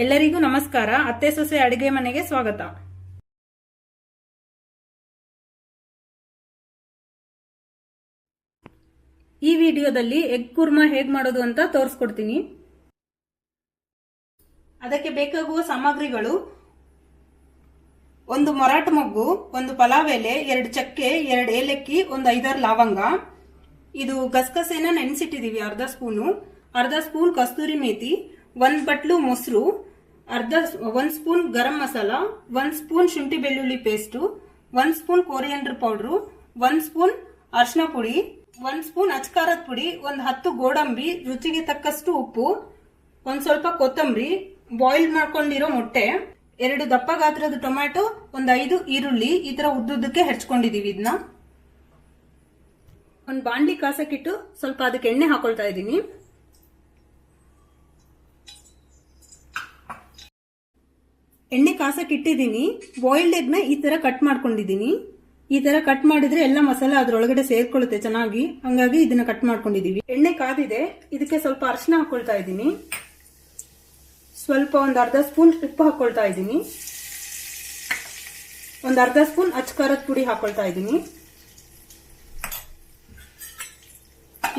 ಎಲ್ಲರಿಗೂ ನಮಸ್ಕಾರ. ಅತ್ತೆ ಸೊಸೆ ಅಡಿಗೆ ಮನೆಗೆ ಸ್ವಾಗತ. ಈ ವಿಡಿಯೋದಲ್ಲಿ ಎಗ್ ಕುರ್ಮಾ ಹೇಗ್ ಮಾಡೋದು ಅಂತ ತೋರಿಸ್ಕೊಡ್ತೀನಿ. ಅದಕ್ಕೆ ಬೇಕಾಗುವ ಸಾಮಗ್ರಿಗಳು ಒಂದು ಮೊರಾಟ ಮೊಗ್ಗು, ಒಂದು ಪಲಾವ್ ಎಲೆ, ಎರಡು ಚಕ್ಕೆ, ಎರಡು ಏಲಕ್ಕಿ, ಒಂದು ಐದಾರು ಲವಂಗ. ಇದು ಗಸಗಸೆನ ನೆನೆಸಿಟ್ಟಿದೀವಿ, ಅರ್ಧ ಸ್ಪೂನು. ಅರ್ಧ ಸ್ಪೂನ್ ಕಸ್ತೂರಿ ಮೇಥಿ ಒಂದ್ ಬಟ್ಲು ಮೊಸರು, ಅರ್ಧ ಒಂದ್ ಸ್ಪೂನ್ ಗರಂ ಮಸಾಲ, ಒಂದ್ ಸ್ಪೂನ್ ಶುಂಠಿ ಬೆಳ್ಳುಳ್ಳಿ ಪೇಸ್ಟು, ಒಂದ್ ಸ್ಪೂನ್ ಕೋರಿಯಂಡರ್ ಪೌಡ್ರು, ಒಂದ್ ಸ್ಪೂನ್ ಅರ್ಶಿನ ಪುಡಿ, ಒಂದ್ ಸ್ಪೂನ್ ಅಚ್ಕಾರದ ಪುಡಿ, ಒಂದ್ ಹತ್ತು ಗೋಡಂಬಿ, ರುಚಿಗೆ ತಕ್ಕಷ್ಟು ಉಪ್ಪು, ಒಂದ್ ಸ್ವಲ್ಪ ಕೊತ್ತಂಬರಿ, ಬಾಯ್ಲ್ ಮಾಡ್ಕೊಂಡಿರೋ ಮೊಟ್ಟೆ, ಎರಡು ದಪ್ಪ ಗಾತ್ರದ ಟೊಮ್ಯಾಟೊ, ಒಂದ್ ಐದು ಈರುಳ್ಳಿ, ಈ ತರ ಉದ್ದುದ್ದಕ್ಕೆ ಹೆಚ್ಕೊಂಡಿದೀವಿ ಇದನ್ನ ಒಂದ್ ಬಾಂಡಿ ಕಾಸಕ್ಕಿಟ್ಟು ಸ್ವಲ್ಪ ಅದಕ್ಕೆ ಎಣ್ಣೆ ಹಾಕೊಳ್ತಾ ಇದ್ದೀನಿ. ಎಣ್ಣೆ ಕಾಸಕ್ಕೆ ಇಟ್ಟಿದ್ದೀನಿ ಬಾಯ್ಲ್ಡ್ ಎಗ್ನ ಈ ತರ ಕಟ್ ಮಾಡ್ಕೊಂಡಿದ್ದೀನಿ. ಈ ತರ ಕಟ್ ಮಾಡಿದ್ರೆ ಎಲ್ಲ ಮಸಾಲೆ ಅದ್ರೊಳಗಡೆ ಸೇರ್ಕೊಳ್ಳುತ್ತೆ ಚೆನ್ನಾಗಿ, ಹಂಗಾಗಿ ಇದನ್ನ ಕಟ್ ಮಾಡ್ಕೊಂಡಿದೀವಿ. ಎಣ್ಣೆ ಕಾದಿದೆ, ಇದಕ್ಕೆ ಸ್ವಲ್ಪ ಅರಿಶಿನ ಹಾಕೊಳ್ತಾ ಇದ್ದೀನಿ. ಸ್ವಲ್ಪ ಒಂದು ಅರ್ಧ ಸ್ಪೂನ್ ಉಪ್ಪು ಹಾಕೊಳ್ತಾ ಇದ್ದೀನಿ. ಒಂದು ಅರ್ಧ ಸ್ಪೂನ್ ಅಚ್ಕಾರದ ಪುಡಿ ಹಾಕೊಳ್ತಾ ಇದ್ದೀನಿ.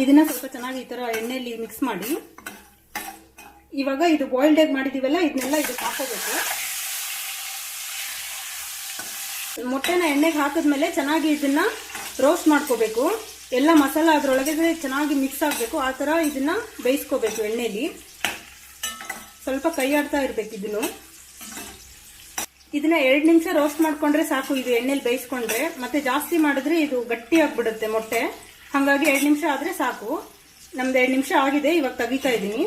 ಇದನ್ನ ಸ್ವಲ್ಪ ಚೆನ್ನಾಗಿ ಈ ತರ ಎಣ್ಣೆಯಲ್ಲಿ ಮಿಕ್ಸ್ ಮಾಡಿ. ಇವಾಗ ಇದು ಬಾಯ್ಲ್ಡ್ ಎಗ್ ಮಾಡಿದೀವಲ್ಲ, ಇದನ್ನೆಲ್ಲ ಇದಕ್ಕೆ ಹಾಕೋಬೇಕು. ಮೊಟ್ಟೆನ ಎಣ್ಣೆಗೆ ಹಾಕಿದ್ಮೇಲೆ ಚೆನ್ನಾಗಿ ಇದನ್ನ ರೋಸ್ಟ್ ಮಾಡ್ಕೋಬೇಕು. ಎಲ್ಲ ಮಸಾಲ ಅದರೊಳಗೆ ಚೆನ್ನಾಗಿ ಮಿಕ್ಸ್ ಆಗಬೇಕು. ಆ ಥರ ಇದನ್ನ ಬೇಯಿಸ್ಕೋಬೇಕು ಎಣ್ಣೆಲಿ. ಸ್ವಲ್ಪ ಕೈ ಆಡ್ತಾ ಇರಬೇಕು ಇದನ್ನು. ಇದನ್ನ ಎರಡು ನಿಮಿಷ ರೋಸ್ಟ್ ಮಾಡ್ಕೊಂಡ್ರೆ ಸಾಕು ಇದು ಎಣ್ಣೆಲಿ ಬೇಯಿಸ್ಕೊಂಡ್ರೆ. ಮತ್ತೆ ಜಾಸ್ತಿ ಮಾಡಿದ್ರೆ ಇದು ಗಟ್ಟಿ ಆಗ್ಬಿಡುತ್ತೆ ಮೊಟ್ಟೆ. ಹಾಗಾಗಿ ಎರಡು ನಿಮಿಷ ಆದ್ರೆ ಸಾಕು. ನಮ್ದು ಎರಡು ನಿಮಿಷ ಆಗಿದೆ, ಇವಾಗ ತೆಗಿತಾ ಇದ್ದೀನಿ.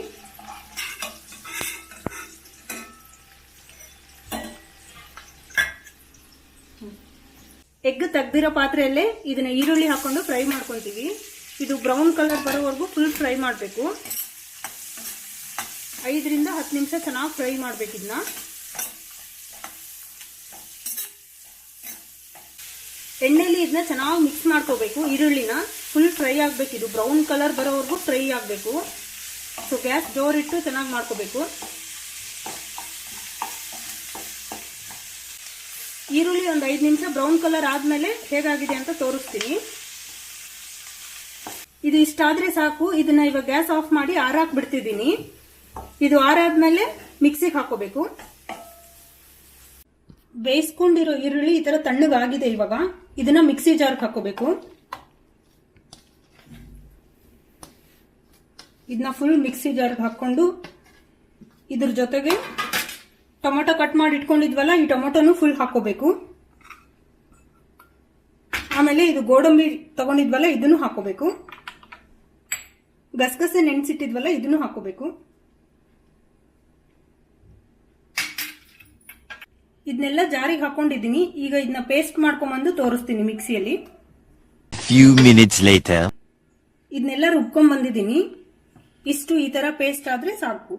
ಎಗ್ ತೆಗ್ದಿರೋ ಪಾತ್ರೆಯಲ್ಲೇ ಇದನ್ನ ಈರುಳ್ಳಿ ಹಾಕೊಂಡು ಫ್ರೈ ಮಾಡ್ಕೊಂತೀವಿ. ಇದು ಬ್ರೌನ್ ಕಲರ್ ಬರೋವರೆಗೂ ಫುಲ್ ಫ್ರೈ ಮಾಡಬೇಕು. ಐದರಿಂದ ಹತ್ತು ನಿಮಿಷ ಚೆನ್ನಾಗಿ ಫ್ರೈ ಮಾಡಬೇಕು ಇದನ್ನ ಎಣ್ಣೆಲಿ ಇದನ್ನ ಚೆನ್ನಾಗಿ ಮಿಕ್ಸ್ ಮಾಡ್ಕೋಬೇಕು, ಈರುಳ್ಳಿನ ಫುಲ್ ಫ್ರೈ ಆಗಬೇಕು. ಇದು ಬ್ರೌನ್ ಕಲರ್ ಬರೋವರೆಗೂ ಫ್ರೈ ಆಗಬೇಕು. ಸೊ ಗ್ಯಾಸ್ ಜೋರಿಟ್ಟು ಚೆನ್ನಾಗಿ ಮಾಡ್ಕೋಬೇಕು. ಈರುಳ್ಳಿ ಒಂದು ಐದು ನಿಮಿಷ ಬ್ರೌನ್ ಕಲರ್ ಆದ್ಮೇಲೆ ಹೇಗಾಗಿದೆ ಅಂತ ತೋರಿಸ್ತೀನಿ. ಇದು ಇಷ್ಟಾದ್ರೆ ಸಾಕು, ಇದನ್ನ ಇವಾಗ ಗ್ಯಾಸ್ ಆಫ್ ಮಾಡಿ ಆರಾಕ್ ಬಿಡ್ತಿದ್ದೀನಿ ಇದು ಆರಾದ್ಮೇಲೆ ಮಿಕ್ಸಿಗೆ ಹಾಕೋಬೇಕು. ಬೇಯಿಸ್ಕೊಂಡಿರೋ ಈರುಳ್ಳಿ ಈ ತರ ತಣ್ಣಗಾಗಿದೆ ಇವಾಗ, ಇದನ್ನ ಮಿಕ್ಸಿ ಜಾರ್ಗೆ ಹಾಕೋಬೇಕು. ಇದನ್ನ ಫುಲ್ ಮಿಕ್ಸಿ ಜಾರ್ಗೆ ಹಾಕೊಂಡು ಇದ್ರ ಜೊತೆಗೆ ಟೊಮೊಟೊ ಕಟ್ ಮಾಡಿ ಇಟ್ಕೊಂಡಿದ್ವಲ್ಲ ಈ ಟೊಮೊಟೊನು ಫುಲ್ ಹಾಕೋಬೇಕು ಆಮೇಲೆ ಇದು ಗೋಡಂಬಿ ತಗೊಂಡಿದ್ವಲ್ಲ ಇದನ್ನು ಹಾಕೋಬೇಕು ಗಸಗಸೆ ನೆನೆಸಿಟ್ಟಿದ್ವಲ್ಲ ಇದನ್ನು ಹಾಕೋಬೇಕು ಇದನ್ನೆಲ್ಲ ಜಾರಿಗೆ ಹಾಕೊಂಡಿದ್ದೀನಿ ಈಗ ಇದನ್ನ ಪೇಸ್ಟ್ ಮಾಡ್ಕೊಂಬಂದು ತೋರಿಸ್ತೀನಿ ಮಿಕ್ಸಿಯಲ್ಲಿ. ಫ್ಯೂ ಮಿನಿಟ್ಸ್ ಲೇಟರ್ ಇದನ್ನೆಲ್ಲ ರುಬ್ಕೊಂಡ್ ಬಂದಿದ್ದೀನಿ ಇಷ್ಟು ಈ ತರ ಪೇಸ್ಟ್ ಆದ್ರೆ ಸಾಕು.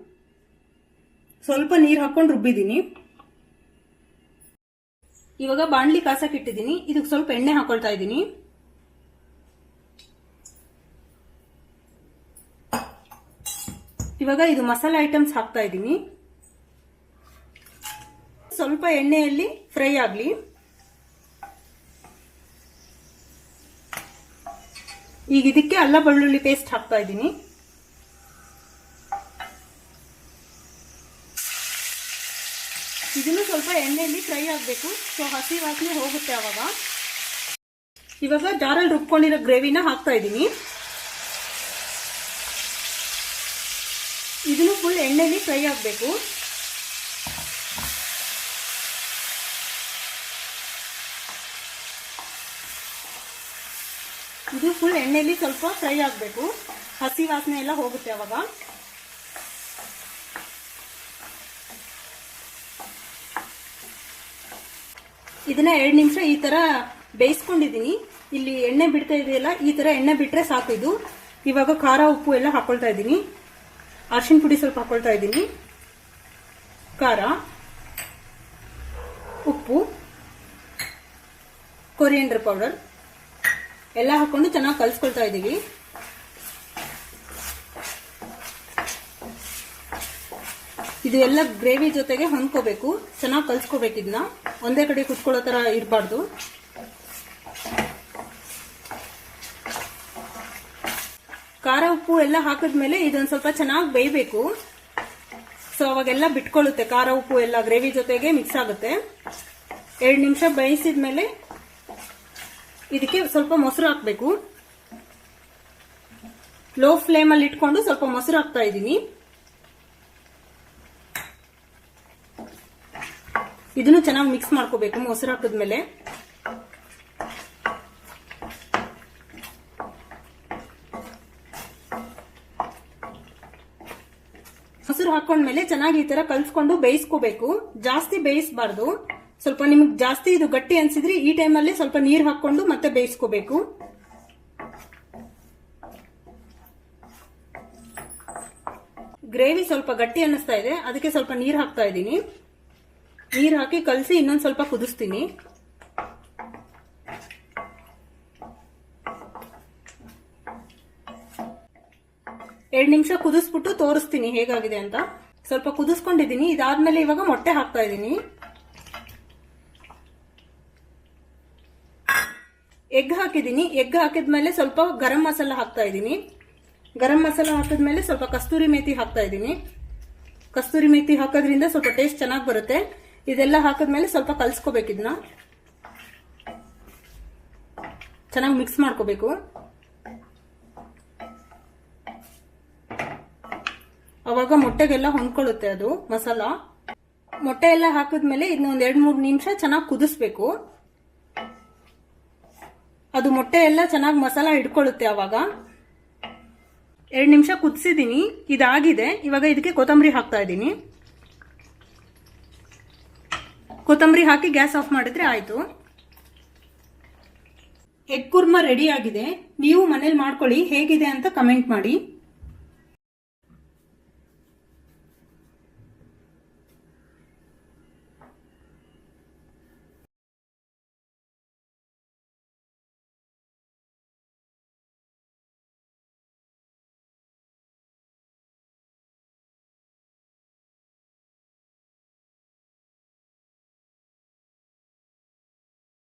ಸ್ವಲ್ಪ ನೀರು ಹಾಕೊಂಡು ರುಬ್ಬಿದ್ದೀನಿ. ಇವಾಗ ಬಾಣಲಿ ಕಾಸಕ್ ಇಟ್ಟಿದ್ದೀನಿ. ಇದಕ್ಕೆ ಸ್ವಲ್ಪ ಎಣ್ಣೆ ಹಾಕೊಳ್ತಾ ಇದ್ದೀನಿ. ಇವಾಗ ಇದು ಮಸಾಲೆ ಐಟಮ್ಸ್ ಹಾಕ್ತಾ ಇದ್ದೀನಿ. ಸ್ವಲ್ಪ ಎಣ್ಣೆಯಲ್ಲಿ ಫ್ರೈ ಆಗಲಿ. ಈಗ ಇದಕ್ಕೆ ಅಲ್ಲ ಬೆಳ್ಳುಳ್ಳಿ ಪೇಸ್ಟ್ ಹಾಕ್ತಾ ಇದ್ದೀನಿ ಇದನ್ನು ಸ್ವಲ್ಪ ಎಣ್ಣೆಯಲ್ಲಿ ಫ್ರೈ ಆಗಬೇಕು. ಸೊ ಹಸಿ ವಾಸನೆ ಹೋಗುತ್ತೆ ಅವಾಗ. ಇವಾಗ ಜಾರಲ್ಲಿ ರುಬ್ಕೊಂಡಿರೋ ಗ್ರೇವಿನ ಹಾಕ್ತಾ ಇದ್ದೀನಿ. ಇದನ್ನು ಫುಲ್ ಎಣ್ಣೆಯಲ್ಲಿ ಫ್ರೈ ಆಗಬೇಕು. ಇದು ಫುಲ್ ಎಣ್ಣೆಯಲ್ಲಿ ಸ್ವಲ್ಪ ಫ್ರೈ ಆಗಬೇಕು. ಹಸಿ ವಾಸನೆ ಎಲ್ಲ ಹೋಗುತ್ತೆ ಅವಾಗ. ಇದನ್ನ ಎರಡು ನಿಮಿಷ ಈ ತರ ಬೇಯಿಸ್ಕೊಂಡಿದ್ದೀನಿ ಇಲ್ಲಿ ಎಣ್ಣೆ ಬಿಡ್ತಾ ಇದೆಯಲ್ಲ, ಈ ತರ ಎಣ್ಣೆ ಬಿಟ್ಟರೆ ಸಾಕು ಇದು. ಇವಾಗ ಖಾರ, ಉಪ್ಪು ಎಲ್ಲ ಹಾಕೊಳ್ತಾ ಇದ್ದೀನಿ ಅರ್ಶಿನ ಪುಡಿ ಸ್ವಲ್ಪ ಹಾಕೊಳ್ತಾ ಇದ್ದೀನಿ ಖಾರ, ಉಪ್ಪು, ಕೊರಿಯಂಡರ್ ಪೌಡರ್ ಎಲ್ಲ ಹಾಕೊಂಡು ಚೆನ್ನಾಗಿ ಕಲಿಸ್ಕೊಳ್ತಾ ಇದ್ದೀವಿ ಇದು ಎಲ್ಲ ಗ್ರೇವಿ ಜೊತೆಗೆ ಹೊಂದ್ಕೋಬೇಕು. ಚೆನ್ನಾಗಿ ಕಲ್ಸ್ಕೋಬೇಕು ಇದನ್ನ ಒಂದೇ ಕಡೆ ಕುತ್ಕೊಳ್ಳೋ ತರ ಇರಬಾರ್ದು. ಖಾರ, ಉಪ್ಪು ಎಲ್ಲ ಹಾಕಿದ್ಮೇಲೆ ಇದೊಂದು ಸ್ವಲ್ಪ ಚೆನ್ನಾಗಿ ಬೇಯಬೇಕು. ಸೊ ಅವಾಗೆಲ್ಲ ಬಿಟ್ಕೊಳ್ಳುತ್ತೆ. ಖಾರ, ಉಪ್ಪು ಎಲ್ಲ ಗ್ರೇವಿ ಜೊತೆಗೆ ಮಿಕ್ಸ್ ಆಗುತ್ತೆ. ಎರಡು ನಿಮಿಷ ಬೇಯಿಸಿದ್ಮೇಲೆ ಇದಕ್ಕೆ ಸ್ವಲ್ಪ ಮೊಸರು ಹಾಕಬೇಕು. ಲೋ ಫ್ಲೇಮಲ್ಲಿ ಇಟ್ಕೊಂಡು ಸ್ವಲ್ಪ ಮೊಸರು ಹಾಕ್ತಾ ಇದ್ದೀನಿ. ಇದನ್ನು ಚೆನ್ನಾಗಿ ಮಿಕ್ಸ್ ಮಾಡ್ಕೋಬೇಕು, ಮೊಸರು ಹಾಕಿದ್ಮೇಲೆ. ಮೊಸರು ಹಾಕೊಂಡ್ಮೇಲೆ ಚೆನ್ನಾಗಿ ಈ ತರ ಕಲ್ಸ್ಕೊಂಡು ಬೇಯಿಸ್ಕೋಬೇಕು. ಜಾಸ್ತಿ ಬೇಯಿಸಬಾರ್ದು. ಸ್ವಲ್ಪ ನಿಮ್ಗೆ ಜಾಸ್ತಿ ಇದು ಗಟ್ಟಿ ಅನ್ಸಿದ್ರೆ ಈ ಟೈಮಲ್ಲಿ ಸ್ವಲ್ಪ ನೀರು ಹಾಕೊಂಡು ಮತ್ತೆ ಬೇಯಿಸ್ಕೋಬೇಕು. ಗ್ರೇವಿ ಸ್ವಲ್ಪ ಗಟ್ಟಿ ಅನ್ನಿಸ್ತಾ ಇದೆ, ಅದಕ್ಕೆ ಸ್ವಲ್ಪ ನೀರು ಹಾಕ್ತಾ ಇದ್ದೀನಿ. ನೀರು ಹಾಕಿ ಕಲಸಿ ಇನ್ನೊಂದು ಸ್ವಲ್ಪ ಕುದಿಸ್ತೀನಿ. ಎರಡು ನಿಮಿಷ ಕುದಿಸ್ಬಿಟ್ಟು ತೋರಿಸ್ತೀನಿ ಹೇಗಾಗಿದೆ ಅಂತ. ಸ್ವಲ್ಪ ಕುದಿಸ್ಕೊಂಡಿದ್ದೀನಿ, ಇದಾದ್ಮೇಲೆ ಇವಾಗ ಮೊಟ್ಟೆ ಹಾಕ್ತಾ ಇದ್ದೀನಿ. ಎಗ್ ಹಾಕಿದ್ದೀನಿ, ಎಗ್ ಹಾಕಿದ್ಮೇಲೆ ಸ್ವಲ್ಪ ಗರಂ ಮಸಾಲ ಹಾಕ್ತಾ ಇದ್ದೀನಿ. ಗರಂ ಮಸಾಲ ಹಾಕಿದ್ಮೇಲೆ ಸ್ವಲ್ಪ ಕಸ್ತೂರಿ ಮೇಥಿ ಹಾಕ್ತಾ ಇದ್ದೀನಿ. ಕಸ್ತೂರಿ ಮೇತಿ ಹಾಕೋದ್ರಿಂದ ಸ್ವಲ್ಪ ಟೇಸ್ಟ್ ಚೆನ್ನಾಗಿ ಬರುತ್ತೆ. ಇದೆಲ್ಲ ಹಾಕಿದ್ಮೇಲೆ ಸ್ವಲ್ಪ ಕಲ್ಸ್ಕೋಬೇಕು ಇದನ್ನ ಚೆನ್ನಾಗಿ ಮಿಕ್ಸ್ ಮಾಡ್ಕೋಬೇಕು. ಅವಾಗ ಮೊಟ್ಟೆಗೆಲ್ಲ ಹೊಂದ್ಕೊಳ್ಳುತ್ತೆ ಅದು, ಮಸಾಲ. ಮೊಟ್ಟೆ ಎಲ್ಲ ಹಾಕಿದ್ಮೇಲೆ ಇದನ್ನ ಒಂದ್ ಎರಡ್ ಮೂರು ನಿಮಿಷ ಚೆನ್ನಾಗಿ ಕುದಿಸ್ಬೇಕು. ಅದು ಮೊಟ್ಟೆ ಎಲ್ಲ ಚೆನ್ನಾಗಿ ಮಸಾಲ ಹಿಡ್ಕೊಳ್ಳುತ್ತೆ ಅವಾಗ. ಎರಡು ನಿಮಿಷ ಕುದಿಸಿದೀನಿ, ಇದಾಗಿದೆ. ಇವಾಗ ಇದಕ್ಕೆ ಕೊತ್ತಂಬರಿ ಹಾಕ್ತಾ ಇದ್ದೀನಿ. ಕೊತ್ತಂಬರಿ ಹಾಕಿ ಗ್ಯಾಸ್ ಆಫ್ ಮಾಡಿದ್ರೆ ಆಯ್ತು. ಎಗ್ ಕುರ್ಮಾ ರೆಡಿ ಆಗಿದೆ. ನೀವು ಮನೇಲಿ ಮಾಡ್ಕೊಳ್ಳಿ, ಹೇಗಿದೆ ಅಂತ ಕಮೆಂಟ್ ಮಾಡಿ.